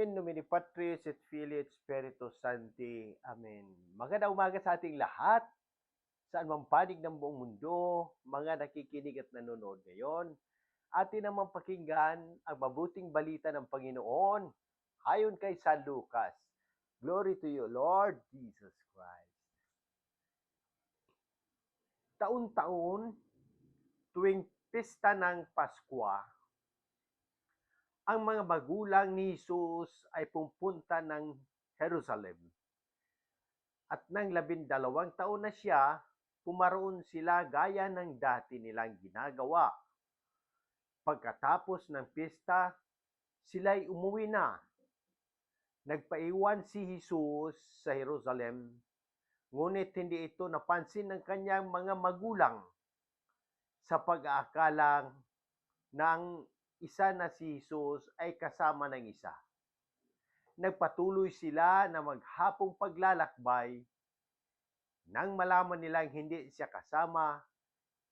In nomine Patris et Filii et Spiritus Sancti. Amen. Magandang umaga sa ating lahat. Saan man panig ng buong mundo, mga nakikinig at nanonood ngayon. Atin naman pakinggan ang mabuting balita ng Panginoon ayon kay San Lucas. Glory to you, Lord Jesus Christ. Taon-taon, tuwing pista ng Pasko, ang mga magulang ni Jesus ay pupunta ng Jerusalem. At nang labindalawang taon na siya, pumaroon sila gaya ng dati nilang ginagawa. Pagkatapos ng pista, sila'y umuwi na. Nagpaiwan si Jesus sa Jerusalem, ngunit hindi ito napansin ng kanyang mga magulang sa pag-aakalang ng isa na si Jesus ay kasama ng isa. Nagpatuloy sila na maghapong paglalakbay. Nang malaman nilang hindi siya kasama,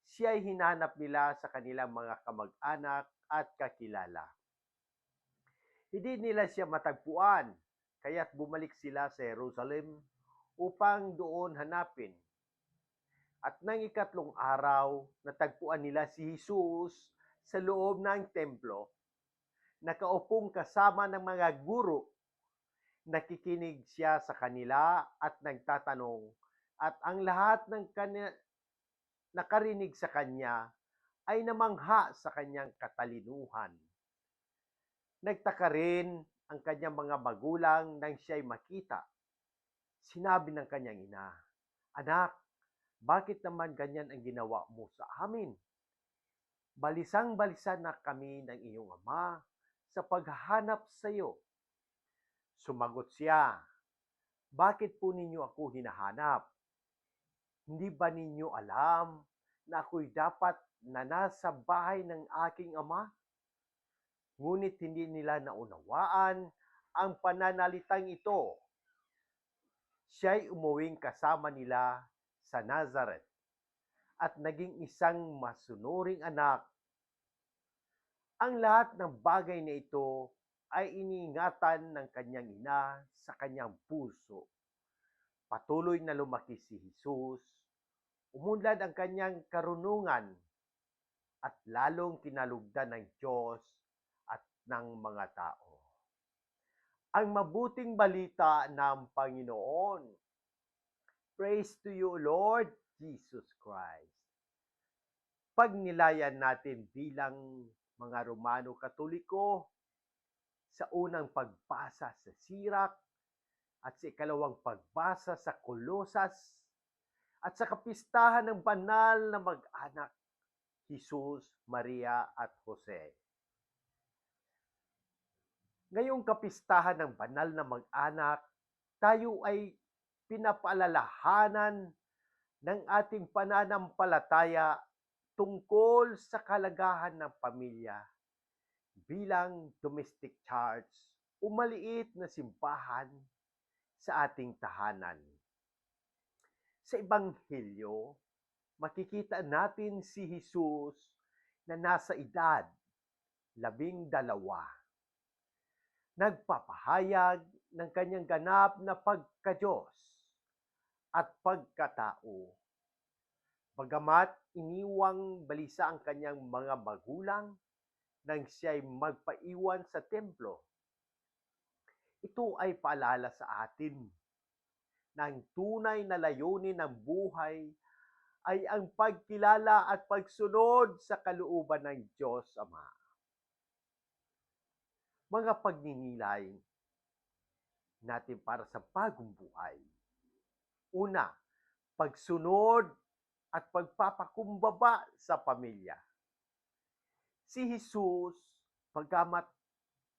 siya ay hinanap nila sa kanilang mga kamag-anak at kakilala. Hindi nila siya matagpuan, kaya't bumalik sila sa Jerusalem upang doon hanapin. At nang ikatlong araw, natagpuan nila si Jesus sa loob ng templo, nakaupong kasama ng mga guro. Nakikinig siya sa kanila at nagtatanong at ang lahat ng kanya, nakarinig sa kanya ay namangha sa kanyang katalinuhan. Nagtaka rin ang kanyang mga magulang nang siya'y makita. Sinabi ng kanyang ina, Anak, bakit naman ganyan ang ginawa mo sa amin? Balisang-balisa na kami ng iyong ama sa paghahanap sa iyo. Sumagot siya, Bakit po ninyo ako hinahanap? Hindi ba ninyo alam na ako'y dapat na nasa bahay ng aking ama? Ngunit hindi nila naunawaan ang pananalitang ito. Siya'y umuwing kasama nila sa Nazareth at naging isang masunuring anak. Ang lahat ng bagay na ito ay iniingatan ng kanyang ina sa kanyang puso. Patuloy na lumaki si Jesus, umunlad ang kanyang karunungan at lalong kinalugdan ng Diyos at ng mga tao. Ang mabuting balita ng Panginoon. Praise to you, Lord Jesus Christ. Pagnilayan natin bilang mga Romano Katoliko sa unang pagbasa sa Sirak at sa ikalawang pagbasa sa Kolosas at sa kapistahan ng banal na mag-anak, Jesus, Maria at Jose. Ngayong kapistahan ng banal na mag-anak, tayo ay pinapaalalahanan ng ating pananampalataya tungkol sa kalagahan ng pamilya bilang domestic church o maliit na simbahan sa ating tahanan. Sa Ebanghelyo, makikita natin si Jesus na nasa edad labing dalawa. Nagpapahayag ng kanyang ganap na pagka-Diyos at pagkatao. Bagamat iniwang balisa ang kanyang mga magulang nang siya'y magpaiwan sa templo. Ito ay paalala sa atin ang tunay na layunin ng buhay ay ang pagkilala at pagsunod sa kalooban ng Diyos Ama. Mga pagninilay natin para sa bagong buhay. Una, pagsunod at pagpapakumbaba sa pamilya. Si Jesus, pagkamat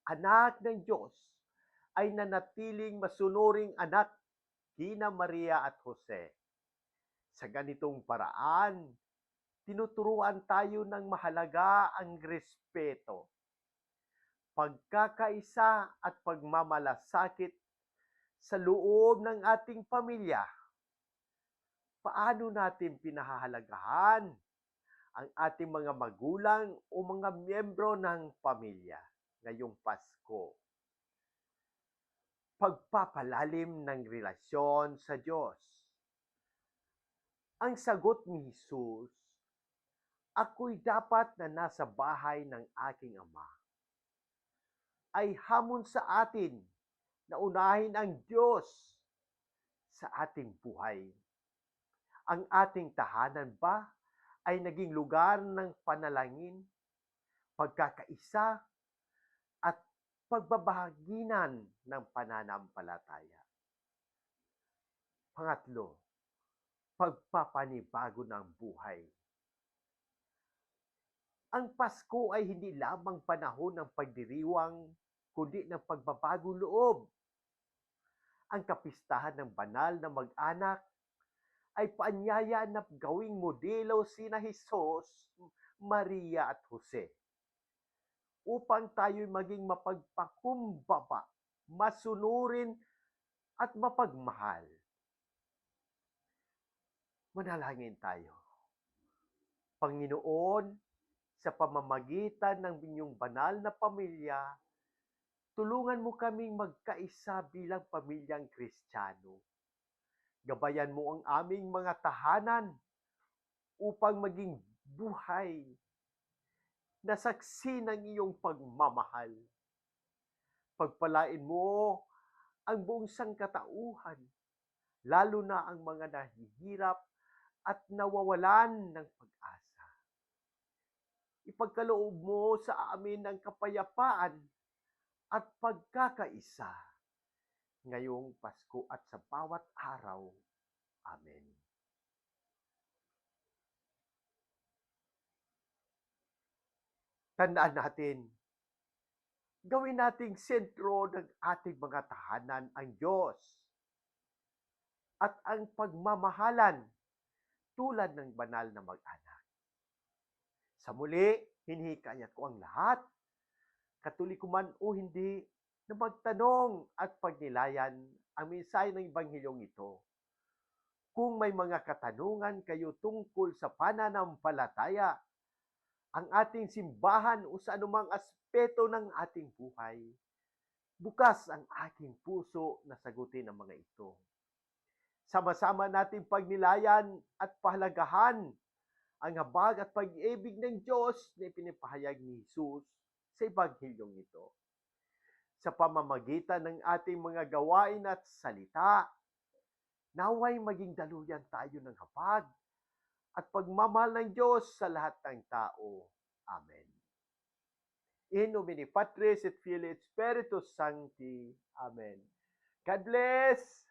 anak ng Diyos, ay nanatiling masunuring anak kina Maria at Jose. Sa ganitong paraan, tinuturuan tayo ng mahalaga ang respeto, pagkakaisa at pagmamalasakit sa loob ng ating pamilya. Paano natin pinahahalagahan ang ating mga magulang o mga miyembro ng pamilya ngayong Pasko? pagpapalalim ng relasyon sa Diyos. Ang sagot ni Jesus, ako'y dapat na nasa bahay ng aking ama, ay hamon sa atin na unahin ang Diyos sa ating buhay. Ang ating tahanan ba ay naging lugar ng panalangin, pagkakaisa, at pagbabahaginan ng pananampalataya. Pangatlo, pagpapanibago ng buhay. Ang Pasko ay hindi lamang panahon ng pagdiriwang, kundi ng pagbabagong loob. Ang kapistahan ng banal na mag-anak ay paanyaya na gawing modelo sina Jesus, Maria at Jose upang tayo'y maging mapagpakumbaba, masunurin at mapagmahal. Manalangin tayo. Panginoon, sa pamamagitan ng inyong banal na pamilya, tulungan mo kaming magkaisa bilang pamilyang Kristiyano. Gabayan mo ang aming mga tahanan upang maging buhay na saksi ng iyong pagmamahal. Pagpalain mo ang buong sangkatauhan, lalo na ang mga nahihirap at nawawalan ng pag-asa. Ipagkaloob mo sa amin ang kapayapaan at pagkakaisa ngayong Pasko at sa bawat araw. Amen. Tandaan natin, gawin nating sentro ng ating mga tahanan ang Diyos at ang pagmamahalan tulad ng banal na mag-anak. Sa muli, hinihikayat ko ang lahat, katoliko man o hindi, na magtanong at pagnilayan ang mensahe ng Ebanghilyong ito. Kung may mga katanungan kayo tungkol sa pananampalataya, ang ating simbahan o sa anumang aspeto ng ating buhay, bukas ang aking puso na sagutin ang mga ito. Sama-sama nating pagnilayan at pahalagahan ang habag at pag-ibig ng Diyos na ipinapahayag ni Jesus sa Ebanghilyong ito. Sa pamamagitan ng ating mga gawain at salita, naway maging daluyan tayo ng habag at pagmamahal ng Diyos sa lahat ng tao. Amen. In nomine Patris et Filii et Spiritus Sancti. Amen. God bless!